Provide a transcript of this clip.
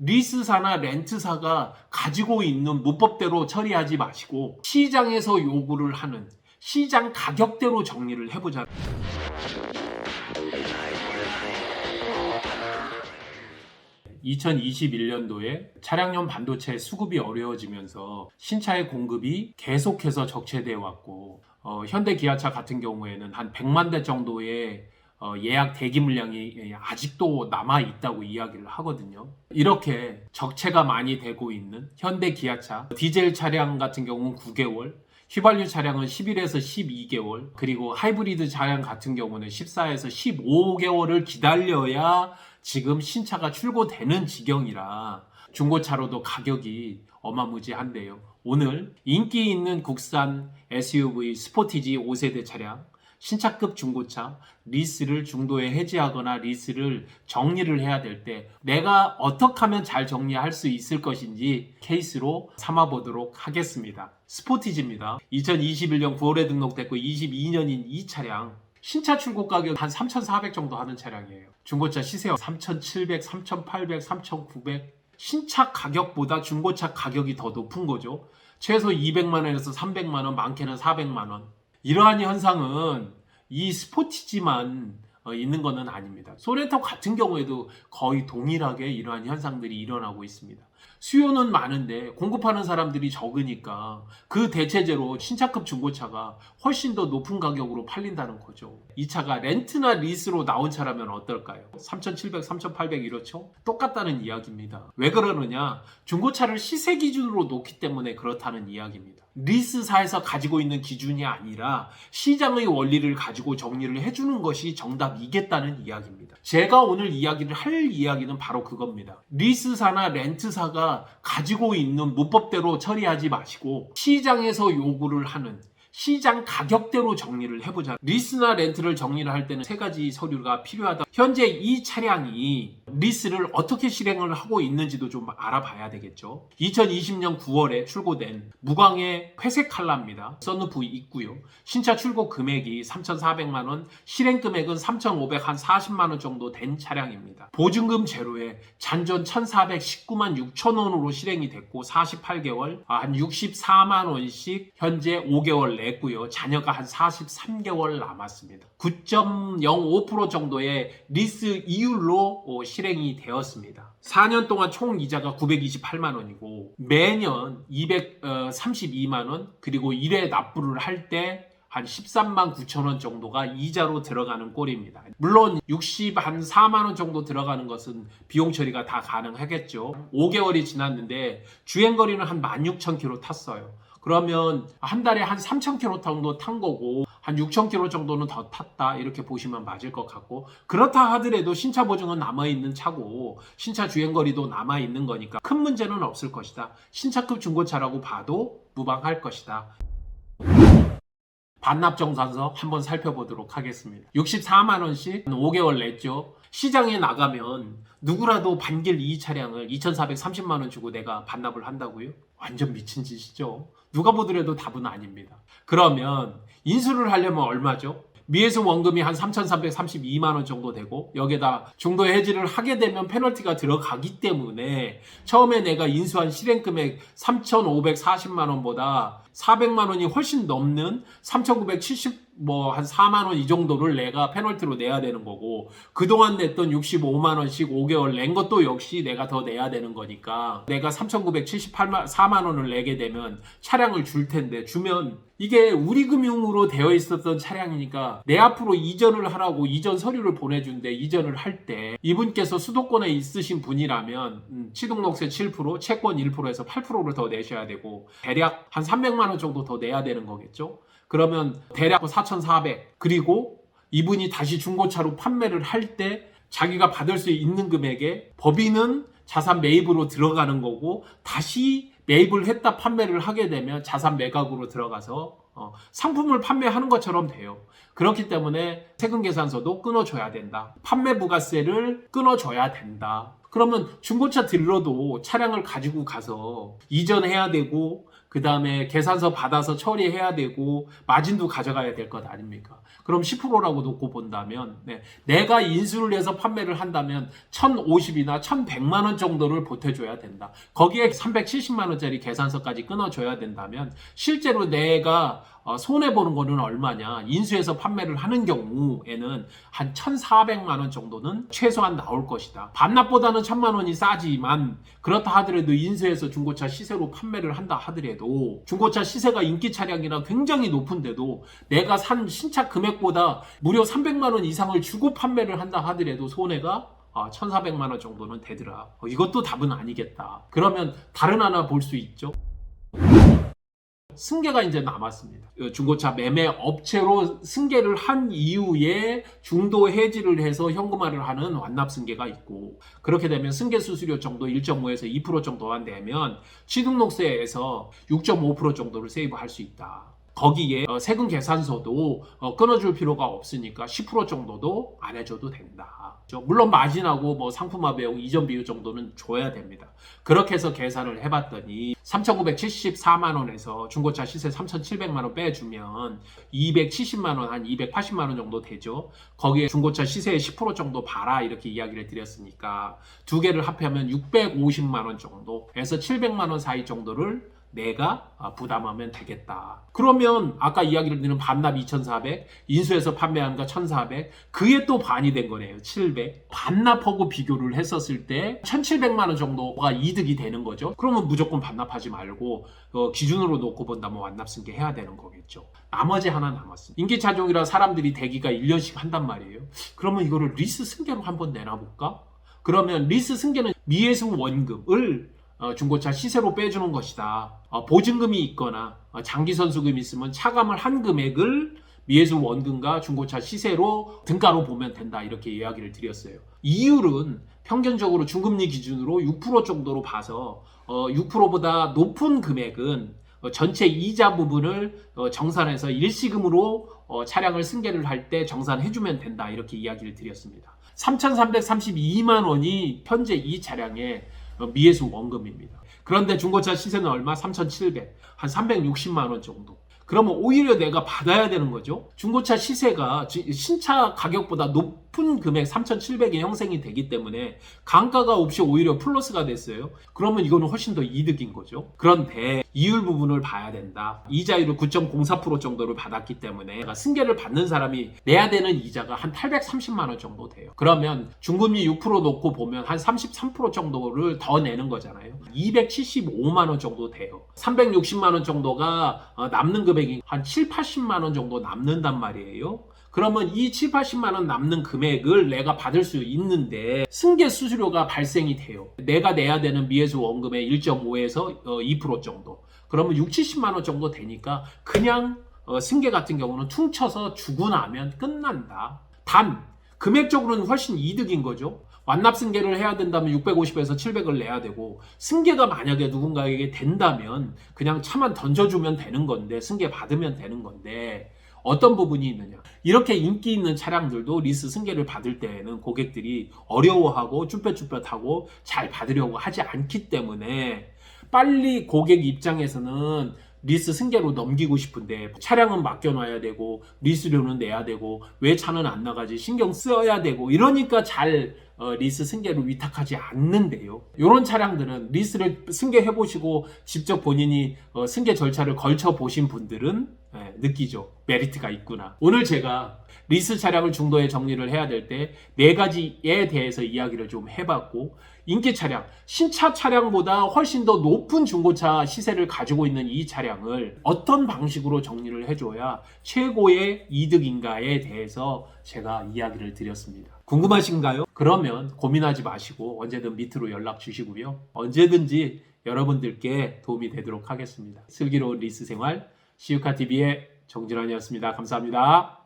리스사나 렌트사가 가지고 있는 문법대로 처리하지 마시고 시장에서 요구를 하는 시장 가격대로 정리를 해보자. (2021년도에) 차량용 반도체 수급이 어려워지면서 신차의 공급이 계속해서 적체되어 왔고 어, 현대 기아차 같은 경우에는 한 100만 대 정도의 어, 예약 대기 물량이 아직도 남아 있다고 이야기를 하거든요. 이렇게 적체가 많이 되고 있는 현대 기아차 디젤 차량 같은 경우는 9개월, 휘발유 차량은 11에서 12개월, 그리고 하이브리드 차량 같은 경우는 14에서 15개월을 기다려야 지금 신차가 출고되는 지경이라 중고차로도 가격이 어마무지한데요. 오늘 인기 있는 국산 SUV 스포티지 5세대 차량 신차급 중고차 리스를 중도에 해지하거나 리스를 정리를 해야 될 때 내가 어떻게 하면 잘 정리할 수 있을 것인지 케이스로 삼아 보도록 하겠습니다. 스포티지입니다. 2021년 9월에 등록됐고 22년인 이 차량 신차 출고 가격 한 3,400 정도 하는 차량이에요. 중고차 시세 3,700, 3,800, 3,900 신차 가격보다 중고차 가격이 더 높은 거죠. 최소 200만 원에서 300만 원, 많게는 400만 원. 이러한 현상은 이 스포티지만 어, 있는 것은 아닙니다. 소렌토 같은 경우에도 거의 동일하게 이러한 현상들이 일어나고 있습니다. 수요는 많은데 공급하는 사람들이 적으니까 그 대체제로 신차급 중고차가 훨씬 더 높은 가격으로 팔린다는 거죠. 이 차가 렌트나 리스로 나온 차라면 어떨까요? 3,700, 3,800 이렇죠? 똑같다는 이야기입니다. 왜 그러느냐? 중고차를 시세 기준으로 놓기 때문에 그렇다는 이야기입니다. 리스사에서 가지고 있는 기준이 아니라 시장의 원리를 가지고 정리를 해주는 것이 정답이겠다는 이야기입니다. 제가 오늘 이야기를 할 이야기는 바로 그겁니다. 리스사나 렌트사가 가지고 있는 문법대로 처리하지 마시고 시장에서 요구를 하는 시장 가격대로 정리를 해보자. 리스나 렌트를 정리를 할 때는 세 가지 서류가 필요하다. 현재 이 차량이 리스를 어떻게 실행을 하고 있는지도 좀 알아봐야 되겠죠. 2020년 9월에 출고된 무광의 회색 칼라입니다. 썬루프 있고요. 신차 출고 금액이 3,400만 원, 실행 금액은 3,500한 40만 원 정도 된 차량입니다. 보증금 제로에 잔존 1,419만 6천 원으로 실행이 됐고 48개월 아, 한 64만 원씩 현재 5개월 냈고요. 자녀가 한 43개월 남았습니다. 9.05% 정도의 리스 이율로 어, 실행이 되었습니다. 4년 동안 총 이자가 928만 원이고 매년 232만 원 그리고 1회 납부를 할때 한 13만 9천 원 정도가 이자로 들어가는 꼴입니다. 물론 60 한 4만 원 정도 들어가는 것은 비용 처리가 다 가능하겠죠. 5개월이 지났는데 주행 거리는 한 16,000km 탔어요. 그러면 한 달에 한 3,000km 정도 탄 거고 한 6,000km 정도는 더 탔다 이렇게 보시면 맞을 것 같고 그렇다 하더라도 신차 보증은 남아 있는 차고 신차 주행 거리도 남아 있는 거니까 큰 문제는 없을 것이다. 신차급 중고차라고 봐도 무방할 것이다. 반납 정산서 한번 살펴보도록 하겠습니다. 64만 원씩 5개월 냈죠. 시장에 나가면 누구라도 반길 이 차량을 2,430만 원 주고 내가 반납을 한다고요? 완전 미친 짓이죠. 누가 보더라도 답은 아닙니다. 그러면 인수를 하려면 얼마죠? 미에서 원금이 한 3,332만 원 정도 되고 여기에다 중도 해지를 하게 되면 페널티가 들어가기 때문에 처음에 내가 인수한 실행 금액 3,540만 원보다 400만 원이 훨씬 넘는 3,970 뭐 한 4만 원 이 정도를 내가 페널티로 내야 되는 거고 그동안 냈던 65만 원씩 5개월 낸 것도 역시 내가 더 내야 되는 거니까 내가 3,978만 4만 원을 내게 되면 차량을 줄 텐데 주면. 이게 우리 금융으로 되어 있었던 차량이니까 내 앞으로 이전을 하라고 이전 서류를 보내준대 이전을 할 때. 이분께서 수도권에 있으신 분이라면 음, 취등록세 7% 채권 1%에서 8%를 더 내셔야 되고 대략 한 300만 원 정도 더 내야 되는 거겠죠 그러면 대략 4,400 그리고 이분이 다시 중고차로 판매를 할 때 자기가 받을 수 있는 금액에 법인은 자산 매입으로 들어가는 거고 다시 매입을 했다 판매를 하게 되면 자산 매각으로 들어가서 어, 상품을 판매하는 것처럼 돼요. 그렇기 때문에 세금 계산서도 끊어줘야 된다. 판매 부가세를 끊어줘야 된다. 그러면 중고차 딜러도 차량을 가지고 가서 이전해야 되고 그 다음에 계산서 받아서 처리해야 되고 마진도 가져가야 될 것 아닙니까? 그럼 10%라고 놓고 본다면 네, 내가 인수를 해서 판매를 한다면 1,050이나 1,100만 원 정도를 보태줘야 된다. 거기에 370만 원짜리 계산서까지 끊어줘야 된다면 실제로 내가 어, 손해 보는 거는 얼마냐? 인수해서 판매를 하는 경우에는 한 1,400만 원 정도는 최소한 나올 것이다. 반납보다는 1,000만 원이 싸지만 그렇다 하더라도 인수해서 중고차 시세로 판매를 한다 하더라도 중고차 시세가 인기 차량이라 굉장히 높은데도 내가 산 신차 금액보다 무려 300만 원 이상을 주고 판매를 한다 하더라도 손해가 아, 1,400만 원 정도는 되더라. 어, 이것도 답은 아니겠다. 그러면 다른 하나 볼 수 있죠. 승계가 이제 남았습니다. 그 중고차 매매 업체로 승계를 한 이후에 중도 해지를 해서 현금화를 하는 완납 승계가 있고 그렇게 되면 승계 수수료 정도 1.5에서 2% 정도만 내면 취등록세에서 6.5% 정도를 세이브할 수 있다. 거기에 어, 세금 계산서도 어, 끊어줄 필요가 없으니까 10% 정도도 안 해줘도 된다. 물론 마진하고 뭐 상품화 비용 이전 비율 정도는 줘야 됩니다. 그렇게 해서 계산을 해봤더니 3,974만 원에서 중고차 시세 3,700만 원 빼주면 270만 원, 한 280만 원 정도 되죠. 거기에 중고차 시세의 10% 정도 봐라 이렇게 이야기를 드렸으니까 두 개를 합하면 650만 원 정도에서 700만 원 사이 정도를 내가 아, 부담하면 되겠다. 그러면 아까 이야기를 드린 반납 2,400, 인수해서 판매한 거 1,400, 그게 또 반이 된 거네요. 700. 반납하고 비교를 했었을 때 1,700만 원 정도가 이득이 되는 거죠. 그러면 무조건 반납하지 말고 어, 기준으로 놓고 본다면 완납 승계 해야 되는 거겠죠. 나머지 하나 남았습니다. 인기차종이라 사람들이 대기가 1년씩 한단 말이에요. 그러면 이거를 리스 승계로 한번 내놔볼까? 그러면 리스 승계는 미해수 원금을 어, 중고차 시세로 빼주는 것이다. 어, 보증금이 있거나 어, 장기 선수금이 있으면 차감을 한 금액을 미해수 원금과 중고차 시세로 등가로 보면 된다 이렇게 이야기를 드렸어요. 이율은 평균적으로 중금리 기준으로 6% 정도로 봐서 어, 6%보다 높은 금액은 어, 전체 이자 부분을 어, 정산해서 일시금으로 어, 차량을 승계를 할 때 정산해주면 된다 이렇게 이야기를 드렸습니다. 3,332만 원이 현재 이 차량의 어, 미해수 원금입니다. 그런데 중고차 시세는 얼마? 3,700, 한 360만 원 정도. 그러면 오히려 내가 받아야 되는 거죠. 중고차 시세가 지- 신차 가격보다 높은 금액 3,700이 형성이 되기 때문에 강가가 없이 오히려 플러스가 됐어요. 그러면 이거는 훨씬 더 이득인 거죠. 그런데 이율 부분을 봐야 된다. 이자율을 9.04% 정도를 받았기 때문에 승계를 받는 사람이 내야 되는 이자가 한 830만 원 정도 돼요. 그러면 중금리 6% 놓고 보면 한 33% 정도를 더 내는 거잖아요. 275만 원 정도 돼요. 360만 원 정도가 어, 남는 금액 이 한 7, 80만 원 정도 남는단 말이에요. 그러면 이 7, 80만 원 남는 금액을 내가 받을 수 있는데 승계 수수료가 발생이 돼요. 내가 내야 되는 미해수 원금의 1.5에서 2% 정도. 그러면 6, 70만 원 정도 되니까 그냥 어, 승계 같은 경우는 퉁쳐서 주고 나면 끝난다. 단 금액적으로는 훨씬 이득인 거죠. 완납 승계를 해야 된다면 650에서 700을 내야 되고 승계가 만약에 누군가에게 된다면 그냥 차만 던져주면 되는 건데 승계 받으면 되는 건데 어떤 부분이 있느냐? 이렇게 인기 있는 차량들도 리스 승계를 받을 때에는 고객들이 어려워하고 쭈뼛쭈뼛하고 잘 받으려고 하지 않기 때문에 빨리 고객 입장에서는 리스 승계로 넘기고 싶은데 차량은 맡겨놔야 되고 리스료는 내야 되고 왜 차는 안 나가지 신경 써야 되고 이러니까 잘 어, 리스 승계를 위탁하지 않는데요. 이런 차량들은 리스를 승계해 보시고 직접 본인이 어, 승계 절차를 걸쳐 보신 분들은 예, 느끼죠. 메리트가 있구나. 오늘 제가 리스 차량을 중도에 정리를 해야 될 때 네 가지에 대해서 이야기를 좀 해봤고 인기 차량, 신차 차량보다 훨씬 더 높은 중고차 시세를 가지고 있는 이 차량을 어떤 방식으로 정리를 해줘야 최고의 이득인가에 대해서 제가 이야기를 드렸습니다. 궁금하신가요? 그러면 고민하지 마시고 언제든 밑으로 연락 주시고요. 언제든지 여러분들께 도움이 되도록 하겠습니다. 슬기로운 리스 생활 시유카TV의 정진환이었습니다. 감사합니다.